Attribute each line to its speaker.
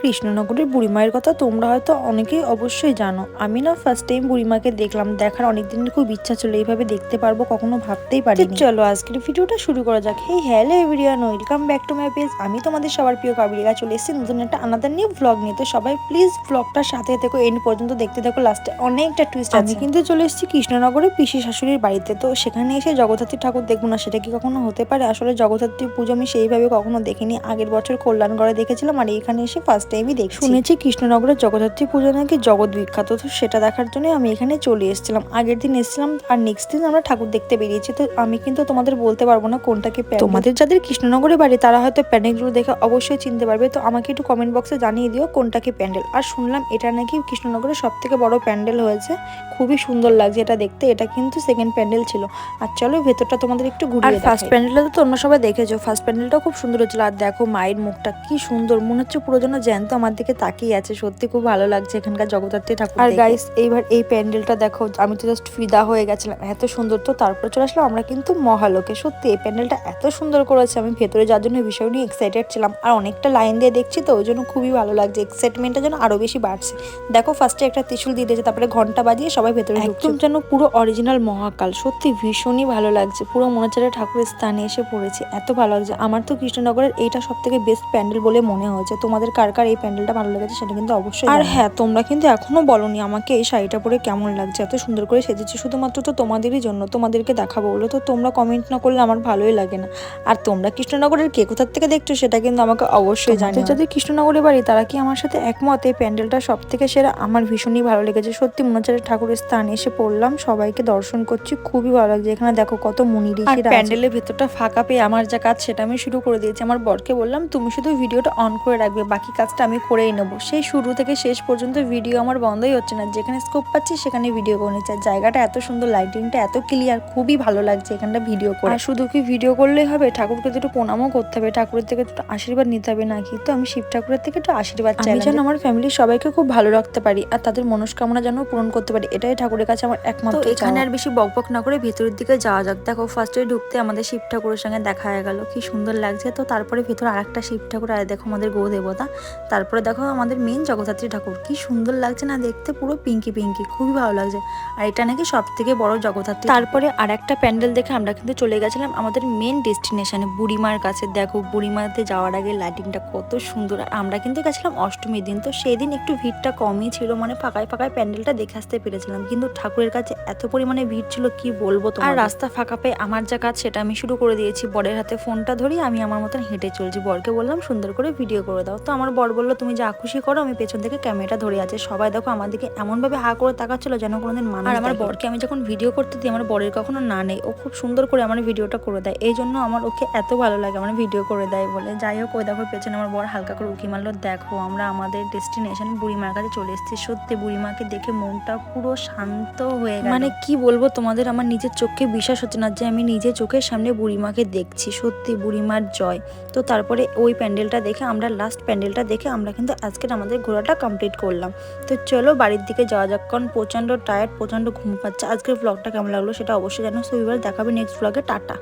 Speaker 1: কৃষ্ণনগরের বুড়িমায়ের কথা তোমরা হয়তো অনেকেই অবশ্যই জানো। আমি না ফার্স্ট টাইম বুড়িমাকে দেখলাম দেখার অনেক দিনের খুব ইচ্ছা ছিল এইভাবে দেখতে পারব কখনো ভাবতেই পারি চলো আজকের ভিডিওটা শুরু করা যাক। Hey hello everyone welcome back to my page আমি তোমাদের সবার প্রিয় কাবিরিকা চলে এসেছি নতুন একটা আনাদার নিয়ে ভ্লগ নিয়ে। তো সবাই প্লিজ ভ্লগটার সাথে থেকো এন্ড পর্যন্ত দেখতে থাকো লাস্টে অনেকটা টুইস্ট আমি কিন্তু চলে এসেছি কৃষ্ণনগরে পিসি শাশুড়ির বাড়িতে। তো সেখানে এসে জগদ্ধাত্রী ঠাকুর দেখব না সেটা কি কখনো হতে পারে? আসলে জগদ্ধাত্রী পুজো আমি সেইভাবে কখনো দেখিনি। আগের বছর কল্যাণগড়ে দেখেছিলাম আর এখানে এসে ফার্স্ট টাইমই দেখছি। শুনেছি কৃষ্ণনগরের জগদ্ধাত্রী পুজো নাকি জগৎ বিখ্যাত তো সেটা দেখার জন্য আমি এখানে চলে এসেছিলাম। আগের দিন এসেছিলাম আর নেক্সট দিন আমরা ঠাকুর দেখতে বেরিয়েছি তো আমি কিন্তু তোমাদের বলতে পারব না কোনটাকে তোমাদের যাদের কৃষ্ণনগরে বাড়ি তারা হয়তো প্যান্ডেলগুলো দেখে অবশ্যই চিনতে পারবে তো আমাকে একটু কমেন্ট বক্সে জানিয়ে দিও কোনটাকে প্যান্ডেল। আর শুনলাম এটা নাকি কৃষ্ণনগরের সব থেকে বড় প্যান্ডেল হয়েছে খুবই সুন্দর লাগছে এটা দেখতে এটা কিন্তু সেকেন্ড প্যান্ডেল ছিল। আর চলো ভেতরটা তোমাদের একটু ঘুরিয়ে ফার্স্ট প্যান্ডেলটা তো তোমরা সবাই দেখেছ ফার্স্ট প্যান্ডেলটা খুব সুন্দর হচ্ছিল আর দেখো মায়ের মুখটা কি সুন্দর মনে হচ্ছে পুরো যেন জ্যান্ত আমার দিকে তাকিয়ে আছে। সত্যি খুব ভালো লাগছে এখানকার জগদ্ধাত্রী ঠাকুর আর গাইস এইবার এই প্যান্ডেলটা দেখো আমি তো জাস্ট ফিদা হয়ে গেছিলাম। এত সুন্দর তো তারপর চলে আসলাম আমরা কিন্তু মহালোকে। সত্যি এই প্যান্ডেলটা এত সুন্দর করেছে। আমি ভেতরে যাওয়ার জন্য বিষয় নিয়ে এক্সাইটেড ছিলাম। আর অনেকটা লাইন দিয়ে দেখছি তো ওই জন্য খুবই ভালো লাগছে। এক্সাইটমেন্টটা যেন আরও বেশি বাড়ছে। দেখো ফার্স্টে একটা ত্রিশুল দিয়ে দিয়েছে তারপরে ঘণ্টা বাজিয়ে সবাই ভেতরে একদম যেন পুরো অরিজিনাল মহাকাল। সত্যি ভীষণই ভালো লাগছে। পুরো মনে ঠাকুরের স্থানে এসে পড়েছে। এত ভালো লাগছে। আমার তো কৃষ্ণনগরের এইটা সব থেকে বেস্ট প্যান্ডেল বলে মনে হয়েছে। তোমাদের কার কার এই প্যান্ডেলটা ভালো লেগেছে সেটা কিন্তু অবশ্যই আর হ্যাঁ তোমরা কিন্তু এখনও বলনি আমাকে এই শাড়িটা পরে কেমন লাগছে এত সুন্দর করে সেজেছি শুধুমাত্র তো তোমাদেরই জন্য তোমাদেরকে দেখাবো বলে। তো তোমরা কমেন্ট না করলে আমার ভালোই লাগে না। আর তোমরা কৃষ্ণনগরের কে কোথার থেকে দেখছ সেটা কিন্তু আমাকে অবশ্যই জানিয়ে যদি কৃষ্ণনগরে বাড়ি তারা কি আমার সাথে একমত? এই প্যান্ডেলটা সব থেকে সেরা আমার ভীষণই ভালো লেগেছে। সত্যি মনে হচ্ছে একটা ঠাকুরের স্থান এসে পড়লাম সবাইকে দর্শন করছি খুবই ভালো লাগছে। এখানে দেখো কত মুনি ঋষি প্যান্ডেলের ভেতরটা ফাঁকা পেয়ে আমার যা কাজ সেটা আমি শুরু করে দিয়েছি। আমার বরকে বললাম তুমি শুধু ভিডিওটা অন করে রাখবে বাকি কাজটা আমি করেই নেব। সেই শুরু থেকে শেষ পর্যন্ত ভিডিও আমার বন্ধই হচ্ছে না। যেখানে স্কোপ পাচ্ছি সেখানে ভিডিও করে নিচ্ছে। আর জায়গাটা এত সুন্দর লাইটিংটা এত ক্লিয়ার খুবই ভালো লাগছে এখানটা ভিডিও করে। আর শুধু কি ভিডিও করলেই হবে? ঠাকুরকে দুটো প্রণামও করতে হবে। ঠাকুরের থেকে দুটো আশীর্বাদ নিতে হবে নাকি তো আমি শিব ঠাকুরের থেকে একটু আশীর্বাদ চাই যেন আমার ফ্যামিলির সবাইকে খুব ভালো রাখতে পারি আর তাদের মনস্কামনা যেন পূরণ করতে পারি এটাই ঠাকুরের কাছে আমার একমাত্র এখানে আর বেশি বকবক না করে ভেতরের দিকে যাওয়া যাক। দেখো ফার্স্টে ঢুকতে আমাদের শিব ঠাকুরের সঙ্গে দেখা হয়ে গেল। কি সুন্দর লাগছে। তো তারপরে ভেতরে আরেকটা শিব ঠাকুর আর দেখো আমাদের গো দেবতা। তারপরে দেখো আমাদের মেন জগদ্ধাত্রী ঠাকুর। কি সুন্দর লাগছে না দেখতে পুরো পিঙ্কি পিঙ্কি খুবই ভালো লাগছে। আর এটা নাকি সব থেকে বড় জগদ্ধাত্রী তারপরে আর একটা প্যান্ডেল দেখে আমরা কিন্তু চলে গেছিলাম আমাদের মেন ডেস্টিনেশনে বুড়িমার কাছে। দেখো বুড়িমাতে যাওয়ার আগে লাইটিংটা কত সুন্দর। আর আমরা কিন্তু গেছিলাম অষ্টমীর দিন তো সেই দিন একটু ভিড়টা কমই ছিল মানে ফাঁকায় ফাঁকায় প্যান্ডেলটা দেখে আসতে পেরেছিলাম। কিন্তু ঠাকুরের কাছে এত পরিমাণে ভিড় ছিল কি বলব তো আর রাস্তা ফাঁকা পেয়ে আমার যা কাজ সেটা আমি শুরু করে দিয়েছি। বরের হাতে ফোনটা ধরি আমি আমার মতন হেঁটে চলছি। বরকে বললাম সুন্দর করে ভিডিও করে দাও। তো আমার বর বলল তুমি যা খুশি করো আমি পেছন থেকে ক্যামেরাটা ধরে আছে। সবাই দেখো আমার দিকে এমনভাবে হা করে তাকাচ্ছিল যেন কোনোদিন মানুষ আর আমার বরকে আমি যখন ভিডিও করতে দিই আমার বরের কখনো না নেই। ও খুব সুন্দর করে আমার ভিডিওটা করে দেয়। এই জন্য আমার ওকে এত ভালো লাগে আমার ভিডিও করে দেয় বলে। যাই হোক ওই দেখো পেছনে আমার বর হালকা করে উঁকি মারলো। দেখো আমরা আমাদের ডেস্টিনেশন বুড়িমার কাছে চলে এসেছি। সত্যি বুড়িমাকে দেখে মনটা পুরো শান্ত হয়ে গেল। মানে কি বলব তোমাদের আমার নিজের চোখে বিশ্বাস হচ্ছে না যে আমি নিজে চোখের সামনে বুড়িমাকে দেখছি। সত্যি বুড়িমার জয়। তো তারপরে ওই প্যান্ডেলটা দেখে আমরা লাস্ট প্যান্ডেলটা দেখে আমরা কিন্তু আজকের আমাদের ঘোরাটা কমপ্লিট করলাম। তো চলো বাড়ির দিকে যাওয়া যাক, কারণ প্রচণ্ড টায়ার্ড প্রচণ্ড ঘুম পাচ্ছে। আজকের ব্লগটা কেমন লাগল সেটা অবশ্যই জানো। সো এবার দেখাবে নেক্সট ব্লগে টাটা।